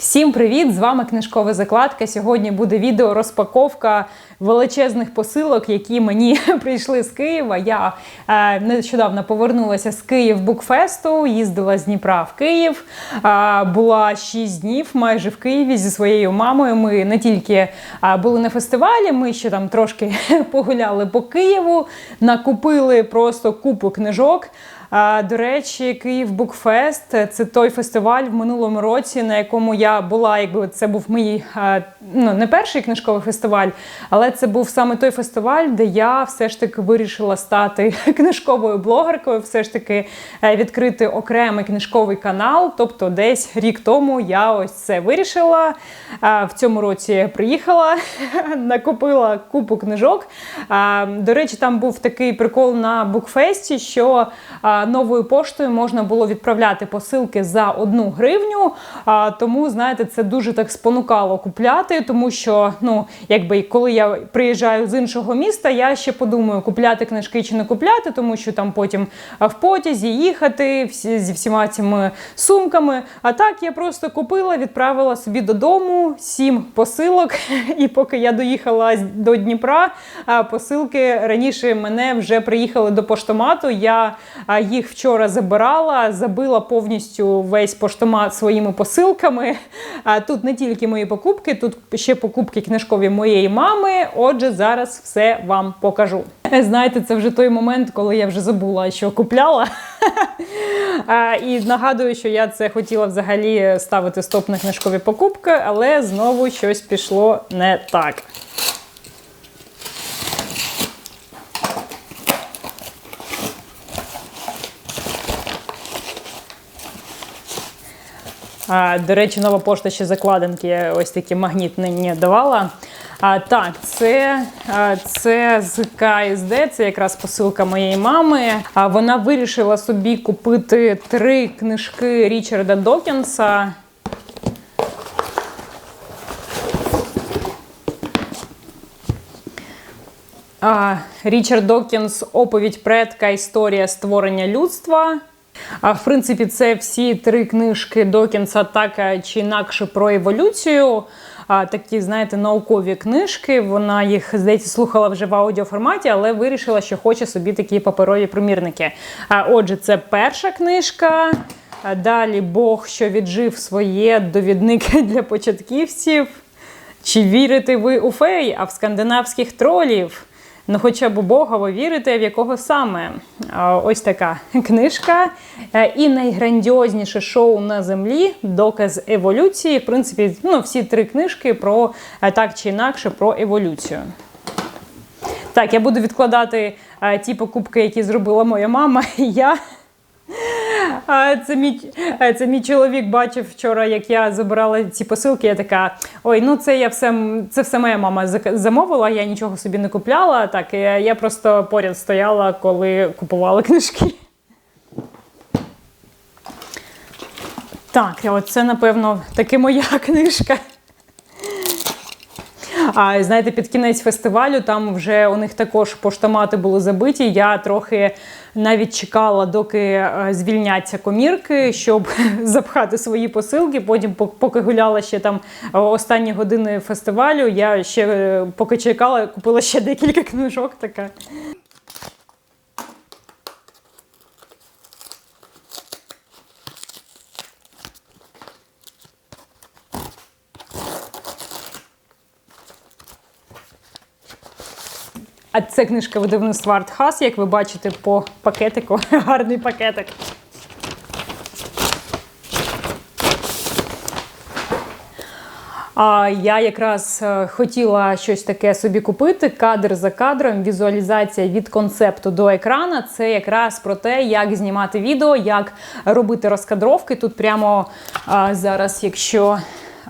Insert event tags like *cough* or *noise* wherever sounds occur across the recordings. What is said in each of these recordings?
Всім привіт! З вами книжкова закладка. Сьогодні буде відео розпаковка величезних посилок, які мені *laughs* прийшли з Києва. Я е, нещодавно повернулася з Київ Букфесту, їздила з Дніпра в Київ. Е, була 6 днів майже в Києві зі своєю мамою. Ми не тільки е, були на фестивалі, ми ще там трошки *laughs* погуляли по Києву, накупили просто купу книжок. До речі, Київ Букфест це той фестиваль в минулому році, на якому я була, якби це був мій ну не перший книжковий фестиваль, але це був саме той фестиваль, де я все ж таки вирішила стати *laughs* книжковою блогеркою, все ж таки е, відкрити окремий книжковий канал. Тобто, десь рік тому я ось це вирішила. В цьому році приїхала, *laughs* накупила купу книжок. До речі, там був такий прикол на Букфесті, що новою поштою можна було відправляти посилки за одну гривню. Тому, знаєте, це дуже так спонукало купляти, тому що, ну, якби коли я приїжджаю з іншого міста, я ще подумаю, купляти книжки чи не купляти, тому що там потім в потязі їхати всі, зі всіма цими сумками. А так я просто купила, відправила собі додому сім посилок. *laughs* І поки я доїхала до Дніпра, посилки раніше мене вже приїхали до поштомату. Я їх вчора забирала, забила повністю весь поштомат своїми посилками. А тут не тільки мої покупки, тут ще покупки книжкові моєї мами. Отже, зараз все вам покажу. Знаєте, це вже той момент, коли я вже забула, що купляла. І нагадую, що я це хотіла взагалі ставити стоп на книжкові покупки, але знову щось пішло не так. А, До речі, нова пошта ще закладинки ось такі магнітні давала. А, Так, це це з КСД, це якраз посилка моєї мами. А Вона вирішила собі купити три книжки Річарда Докінса. Річард Докінс оповідь предка історія створення людства. А в принципі, це всі три книжки Докінса так чи інакше про еволюцію. Такі, знаєте, наукові книжки. Вона їх, здається, слухала вже в аудіоформаті, але вирішила, що хоче собі такі паперові примірники. А, Отже, це перша книжка. Далі Бог, що віджив своє довідник *laughs* для початківців. Чи вірите ви у фей, а в скандинавських тролів? Ну, хоча б у Бога ви вірите, в якого саме. Ось така *laughs* книжка. Е, і найграндіозніше шоу на землі доказ еволюції. В принципі, ну, всі три книжки про е, так чи інакше про еволюцію. Так, я буду відкладати е, ті покупки, які зробила моя мама і я. Це мій це мій чоловік бачив вчора, як я забирала ці посилки. Я така: ой, ну це я все це все моя мама замовила, я нічого собі не купляла. Так, я просто поряд стояла, коли купувала книжки. Так, це, напевно, таки моя *laughs* книжка. А знаєте, під кінець фестивалю там вже у них також поштомати були забиті. Я трохи навіть чекала, доки е, звільняться комірки, щоб *laughs* запхати свої посилки. Потім, поки гуляла ще там е, останні години фестивалю, я ще е, поки чекала, купила ще декілька книжок. Така. А це книжка видавництва Артхас, як ви бачите по пакетику. *laughs* Гарний пакетик. А я якраз е, хотіла щось таке собі купити. Кадр за кадром, візуалізація від концепту до екрана. Це якраз про те, як знімати відео, як робити розкадровки. Тут прямо а, зараз, якщо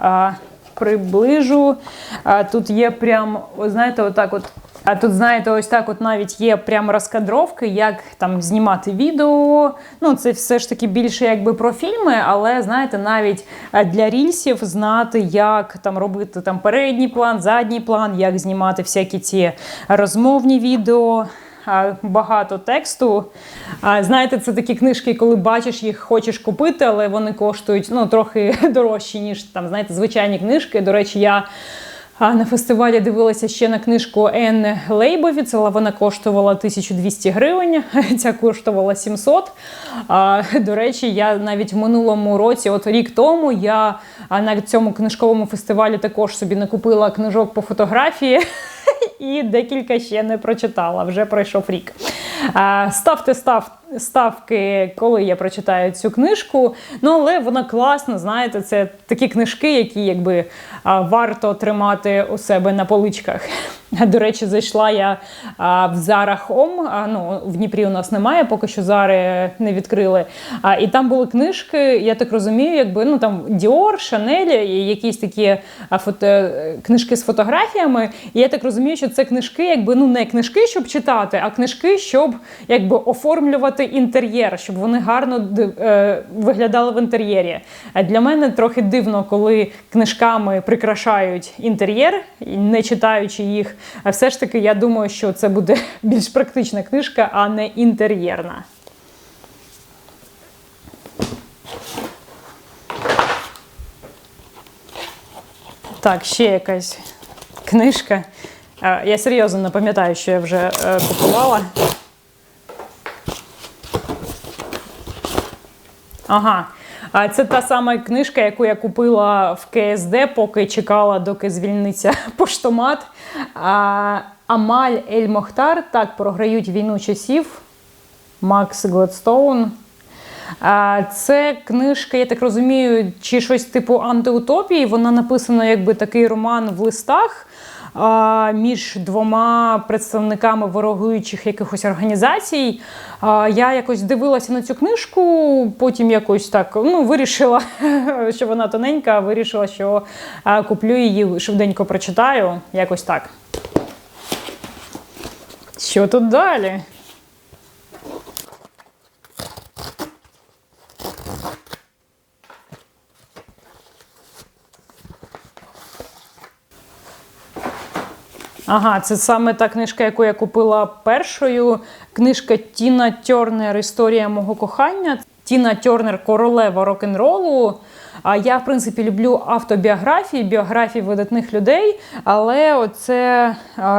а, приближу, а, тут є прям, знаєте, отак от. А тут, знаєте, ось так от навіть є прямо розкадровки, як там знімати відео. Ну, це все ж таки більше якби про фільми, але знаєте, навіть е, для рільсів знати, як там робити там передній план, задній план, як знімати всякі ці розмовні відео. багато тексту. Знаєте, це такі книжки, коли бачиш їх, хочеш купити, але вони коштують ну, трохи *laughs* дорожчі, ніж там, знаєте, звичайні книжки. До речі, я. А на фестивалі дивилася ще на книжку Енни Лейбовіцела. Вона коштувала 1200 гривень, *laughs* ця коштувала 700. А, До речі, я навіть в минулому році, от рік тому, я на цьому книжковому фестивалі також собі накупила книжок по фотографії. *laughs* І декілька ще не прочитала, вже пройшов рік. Ставте став, ставки, коли я прочитаю цю книжку. Ну, але вона класна, знаєте, це такі книжки, які якби варто тримати у себе на поличках. *laughs* До речі, зайшла я в Zara Home, Ну, в Дніпрі у нас немає, поки що Зари не відкрили. І там були книжки, я так розумію, якби ну там Dior, Chanel, і якісь такі фото, книжки з фотографіями. І я так розумію, що це книжки, якби ну не книжки, щоб читати, а книжки, щоб якби оформлювати інтер'єр, щоб вони гарно е, виглядали в інтер'єрі. Для мене трохи дивно, коли книжками прикрашають інтер'єр, не читаючи їх. Все ж таки, я думаю, що це буде *laughs* більш практична книжка, а не інтер'єрна. Так, ще якась книжка. Я серйозно не пам'ятаю, що я вже е, купувала. Ага. Це та сама книжка, яку я купила в КСД, поки чекала, доки звільниться *laughs* поштомат. Амаль Ель Мохтар так програють війну часів. Макс Гладстоун. Це книжка, я так розумію, чи щось типу антиутопії. Вона написана якби такий роман в листах між двома представниками ворогуючих якихось організацій. Я якось дивилася на цю книжку, потім якось так ну, вирішила, *laughs* що вона тоненька, вирішила, що куплю її, швиденько прочитаю. Якось так. Що тут далі? Ага, це саме та книжка, яку я купила першою. Книжка Тіна Тернер Історія мого кохання. Тіна Тернер королева рок-н-ролу. А я, в принципі, люблю автобіографії, біографії видатних людей. Але оце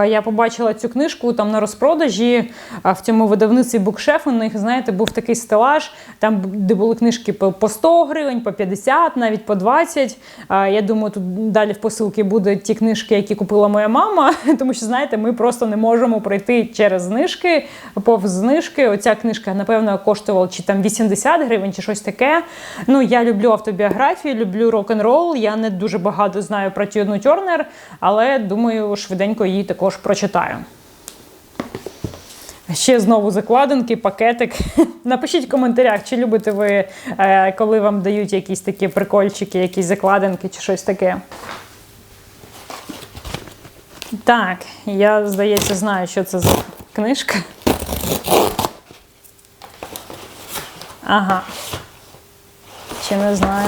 я побачила цю книжку там на розпродажі в цьому видавництві букшеф. У них, знаєте, був такий стелаж, там де були книжки по 100 гривень, по 50, навіть по 20. Я думаю, тут далі в посилки будуть ті книжки, які купила моя мама. *laughs* Тому що, знаєте, ми просто не можемо пройти через знижки, повз знижки. Оця книжка, напевно, коштувала чи там 80 гривень, чи щось таке. Ну, я люблю автобіографію фотографії, люблю рок-н-рол. Я не дуже багато знаю про Тіну Тернер, але думаю, швиденько її також прочитаю. Ще знову закладинки, пакетик. *laughs* Напишіть в коментарях, чи любите ви, е, коли вам дають якісь такі прикольчики, якісь закладинки чи щось таке. Так, я, здається, знаю, що це за книжка. Ага. Чи не знаю.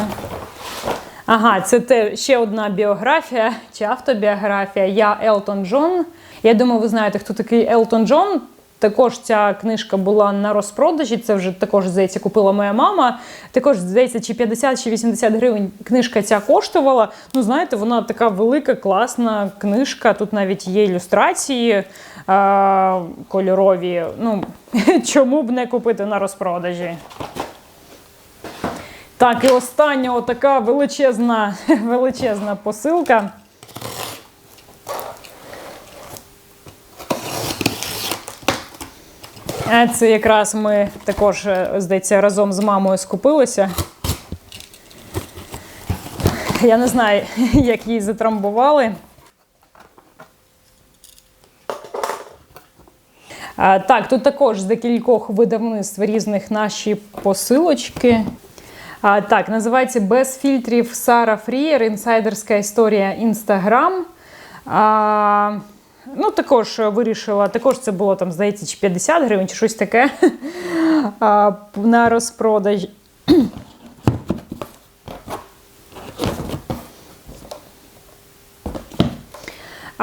Ага, це те ще одна біографія чи автобіографія. Я Елтон Джон. Я думаю, ви знаєте, хто такий Елтон Джон. Також ця книжка була на розпродажі. Це вже також здається, купила моя мама. Також здається, чи 50 чи 80 гривень книжка ця коштувала. Ну, знаєте, вона така велика, класна книжка. Тут навіть є ілюстрації а, кольорові. Ну *laughs* чому б не купити на розпродажі? Так, і остання така величезна, *laughs* величезна посилка. Це якраз ми також, е, здається, разом з мамою скупилися. Я не знаю, *laughs* як її затрамбували. Так, тут також з декількох видавництв різних наші посилочки. Так, називається без фільтрів Сара Фрієр, інсайдерська історія Інстаграм. Ну, також вирішила, також це було там, здається, чи 50 гривень, чи щось таке *laughs* на розпродаж.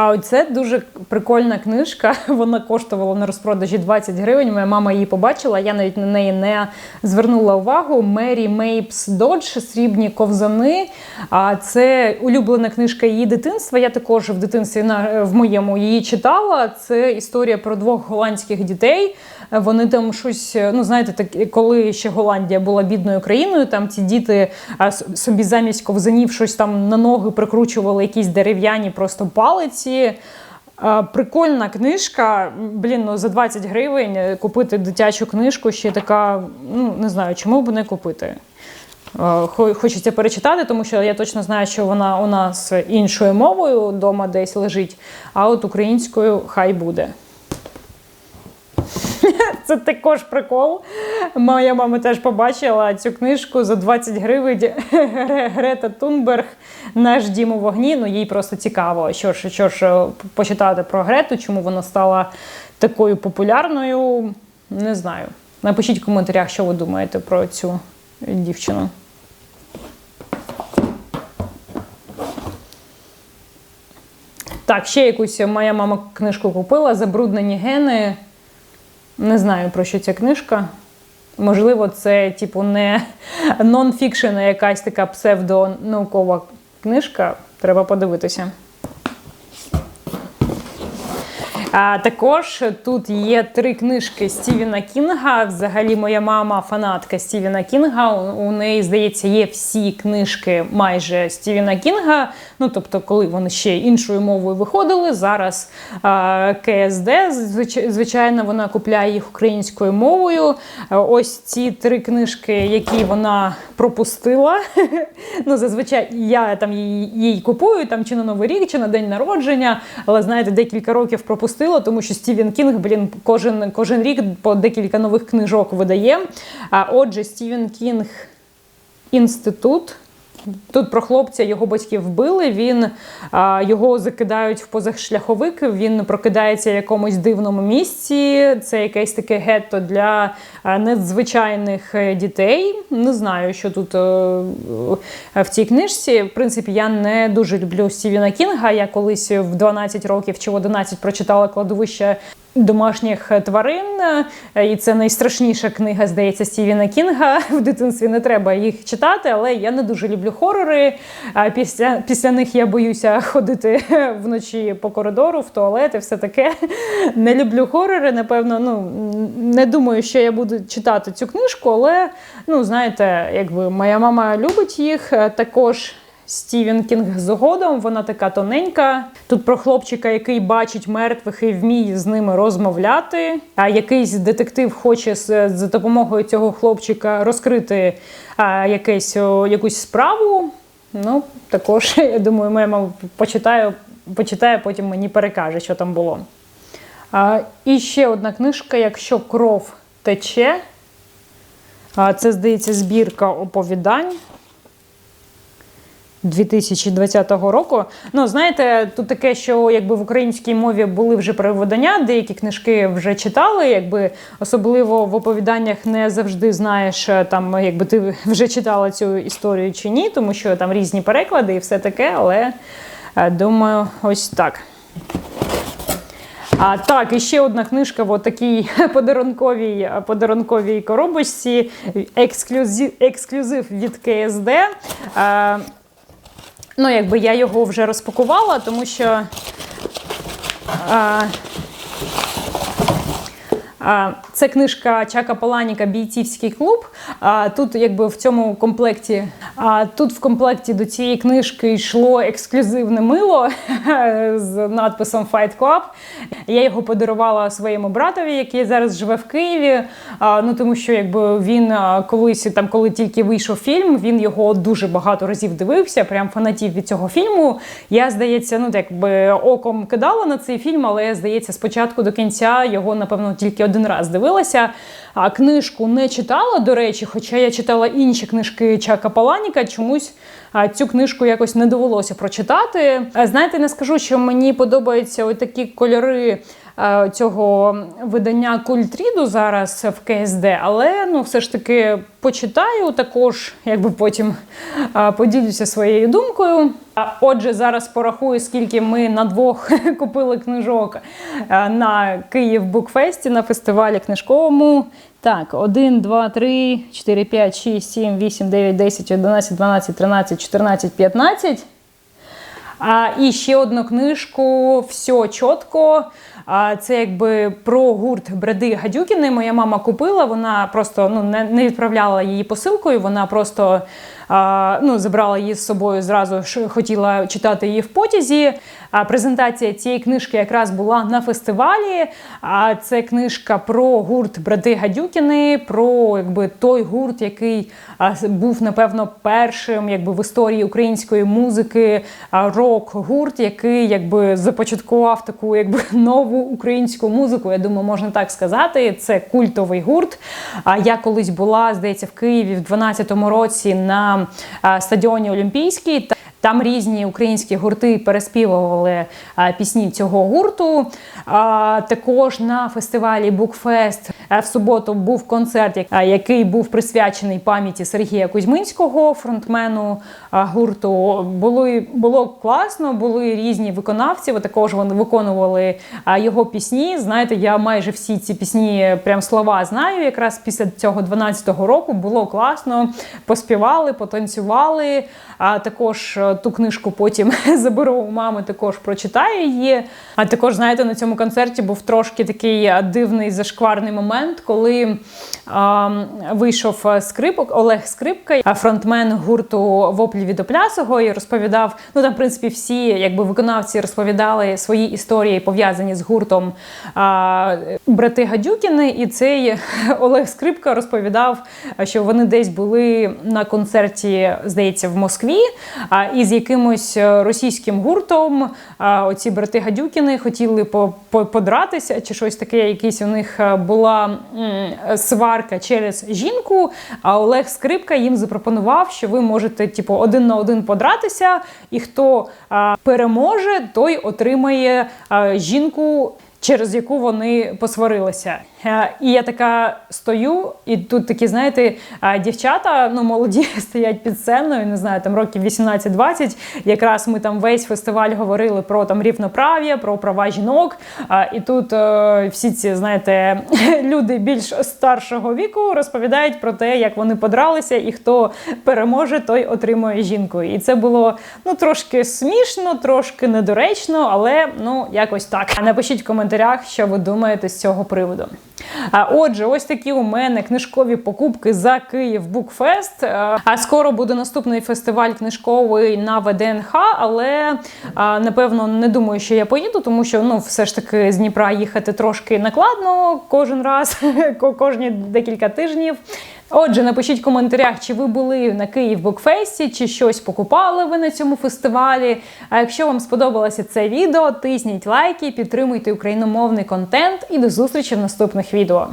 А оце дуже прикольна книжка. *laughs* Вона коштувала на розпродажі 20 гривень. Моя мама її побачила. Я навіть на неї не звернула увагу. Мері Мейпс Додж Срібні ковзани. А це улюблена книжка її дитинства. Я також в дитинстві на в моєму її читала. Це історія про двох голландських дітей. Вони там щось, ну знаєте, так коли ще Голландія була бідною країною, там ці діти собі замість ковзанів щось там на ноги прикручували якісь дерев'яні просто палиці. Прикольна книжка. Блін, ну за 20 гривень е, купити дитячу книжку ще така. Ну не знаю, чому б не купити. Е, Хочеться перечитати, тому що я точно знаю, що вона у нас іншою мовою вдома десь лежить, а от українською хай буде. Це також прикол. Моя мама теж побачила цю книжку за 20 гривень. *laughs* Грета Тунберг, наш дім у вогні. Ну їй просто цікаво, що ж, що ж е, почитати про Грету, чому вона стала такою популярною. Не знаю. Напишіть в коментарях, що ви думаєте про цю дівчину. Так, ще якусь моя мама книжку купила Забруднені гени. Не знаю, про що ця книжка. Можливо, це, типу, не нон-фікшена якась така псевдонаукова книжка. Треба подивитися. А також тут є три книжки Стівена Кінга. Взагалі, моя мама фанатка Стівена Кінга. У, неї, здається, є всі книжки майже Стівена Кінга. Ну, тобто, коли вони ще іншою мовою виходили. Зараз а, КСД, звичайно, вона купляє їх українською мовою. Ось ці три книжки, які вона пропустила. *laughs* ну, зазвичай я там її, їй купую там чи на Новий рік, чи на день народження. Але знаєте, декілька років пропустила, тому що Стівен Кінг, блін, кожен, кожен рік по декілька нових книжок видає. А отже, Стівен Кінг інститут. Тут про хлопця його батьків вбили. Він а, його закидають в позашляховик. Він прокидається в якомусь дивному місці. Це якесь таке гетто для надзвичайних е, дітей. Не знаю, що тут е, в цій книжці. В принципі, я не дуже люблю Стівена Кінга. Я колись в 12 років чи в 11 прочитала кладовище домашніх тварин, і це найстрашніша книга, здається, Стівена Кінга. *laughs* В дитинстві не треба їх читати, але я не дуже люблю хорори. Після, після них я боюся *laughs* ходити вночі по коридору, в туалет і все таке. *laughs* Не люблю хорори. Напевно, ну не думаю, що я буду читати цю книжку, але ну знаєте, якби моя мама любить їх Е, також. Стівен Кінг згодом, вона така тоненька. Тут про хлопчика, який бачить мертвих і вміє з ними розмовляти. А якийсь детектив хоче за допомогою цього хлопчика розкрити а, якесь, о, якусь справу. Ну, також, *laughs* я думаю, моя мама почитає, почитає, потім мені перекаже, що там було. А, і ще одна книжка, якщо кров тече. А, це, здається, збірка оповідань. 2020 року. Ну, знаєте, тут таке, що якби в українській мові були вже перевидання, деякі книжки вже читали, якби особливо в оповіданнях не завжди знаєш, е, там, якби ти вже читала цю історію чи ні, тому що там різні переклади і все таке, але е, думаю, ось так. А так, і ще одна книжка в такій *laughs* подарунковій, подарунковій коробочці. Ексклюзив, ексклюзив від КСД. Ну, якби я його вже розпакувала, тому що. Це книжка Чака Паланіка Бійцівський клуб. Тут, якби в цьому комплекті, тут в комплекті до цієї книжки йшло ексклюзивне мило *laughs* з надписом Fight Club. Я його подарувала своєму братові, який зараз живе в Києві. Ну тому що якби він колись там, коли тільки вийшов фільм, він його дуже багато разів дивився, прям фанатів від цього фільму. Я здається, ну якби оком кидала на цей фільм, але здається, спочатку до кінця його, напевно, тільки один раз дивилася. А книжку не читала, до речі, хоча я читала інші книжки Чака Паланіка, чомусь цю книжку якось не довелося прочитати. Знаєте, не скажу, що мені подобаються такі кольори цього видання Культріду зараз в КСД, але ну все ж таки почитаю також, якби потім е, поділюся своєю думкою. Отже, зараз порахую, скільки ми на двох *laughs* купили книжок е, на Київ Букфесті на фестивалі книжковому. Так, 1, 2, 3, 4, 5, 6, 7, 8, 9, 10, 11, 12, 13, 14, 15. А, і ще одну книжку Все чітко. А, це якби про гурт Бради Гадюкіни. Моя мама купила. Вона просто ну, не, відправляла її посилкою. Вона просто ну, забрала її з собою зразу хотіла читати її в потязі. Презентація цієї книжки якраз була на фестивалі. А це книжка про гурт Брати Гадюкіни, про якби той гурт, який був напевно першим, якби в історії української музики рок-гурт, який якби започаткував таку якби *laughs* нову українську музику. Я думаю, можна так сказати. Це культовий гурт. А я колись була, здається, в Києві в 12-му році на а, стадіоні Олімпійський. Та- Там різні українські гурти переспівували а, пісні цього гурту. Також на фестивалі Букфест в суботу був концерт, який був присвячений пам'яті Сергія Кузьминського, фронтмену гурту. Було, було класно, були різні виконавці. Також вони виконували його пісні. Знаєте, я майже всі ці пісні, прям слова знаю. Якраз після цього 12-го року було класно. Поспівали, потанцювали. А також ту книжку потім *laughs* заберу у мами, також прочитаю її. А також, знаєте, на цьому концерті був трошки такий дивний зашкварний момент, коли а, вийшов скрипок Олег Скрипка, фронтмен гурту Воплі від Оплясого, і розповідав. Ну там, в принципі, всі якби виконавці розповідали свої історії, пов'язані з гуртом а, брати Гадюкіни. І цей *laughs* Олег Скрипка розповідав, що вони десь були на концерті, здається, в Москві, а, із якимось е, російським гуртом. Оці брати Гадюкіни хотіли по- по- подратися, чи щось таке, якийсь у них е, була сварка через жінку. А Олег Скрипка їм запропонував, що ви можете, типу, один на один подратися, і хто переможе, той отримає жінку. Через яку вони посварилися. Е, І я така стою, і тут такі, знаєте, дівчата, ну молоді, *laughs* стоять під сценою, не знаю, там років 18-20. Якраз ми там весь фестиваль говорили про там рівноправ'я, про права жінок. І тут е, всі ці, знаєте, *laughs* люди більш старшого віку розповідають про те, як вони подралися, і хто переможе, той отримує жінку. І це було ну трошки смішно, трошки недоречно, але ну якось так. Напишіть в коментарях, що ви думаєте з цього приводу. А, Отже, ось такі у мене книжкові покупки за Київ Букфест. А а скоро буде наступний фестиваль книжковий на ВДНХ, але напевно не думаю, що я поїду, тому що ну все ж таки з Дніпра їхати трошки накладно кожен раз, *laughs* кожні декілька тижнів. Отже, напишіть в коментарях, чи ви були на Київ Букфесті, чи щось покупали ви на цьому фестивалі. А якщо вам сподобалося це відео, тисніть лайки, підтримуйте україномовний контент і до зустрічі в наступних відео.